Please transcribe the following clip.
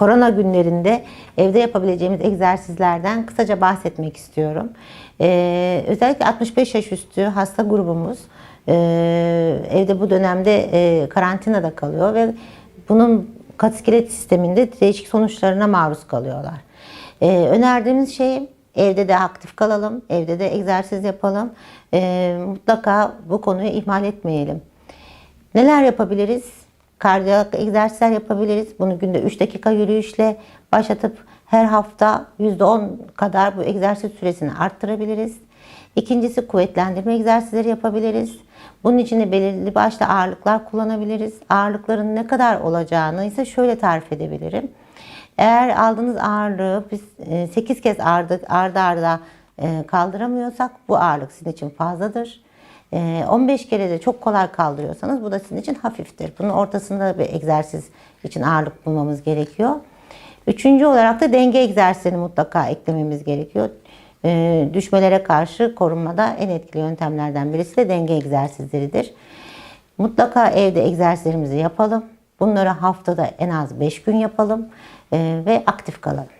korona günlerinde evde yapabileceğimiz egzersizlerden kısaca bahsetmek istiyorum. Ee, özellikle 65 yaş üstü hasta grubumuz e, evde bu dönemde e, karantinada kalıyor ve bunun kasiskelet sisteminde değişik sonuçlarına maruz kalıyorlar. Ee, önerdiğimiz şey evde de aktif kalalım, evde de egzersiz yapalım. Ee, mutlaka bu konuyu ihmal etmeyelim. Neler yapabiliriz? Kardiyak egzersizler yapabiliriz. Bunu günde 3 dakika yürüyüşle başlatıp her hafta %10 kadar bu egzersiz süresini arttırabiliriz. İkincisi kuvvetlendirme egzersizleri yapabiliriz. Bunun için de belirli başlı ağırlıklar kullanabiliriz. Ağırlıkların ne kadar olacağını ise şöyle tarif edebilirim. Eğer aldığınız ağırlığı biz 8 kez ardı arda arda e, kaldıramıyorsak bu ağırlık sizin için fazladır. E, 15 kere de çok kolay kaldırıyorsanız bu da sizin için hafiftir. Bunun ortasında bir egzersiz için ağırlık bulmamız gerekiyor. Üçüncü olarak da denge egzersizini mutlaka eklememiz gerekiyor. E, düşmelere karşı korunmada en etkili yöntemlerden birisi de denge egzersizleridir. Mutlaka evde egzersizlerimizi yapalım. Bunları haftada en az 5 gün yapalım e, ve aktif kalalım.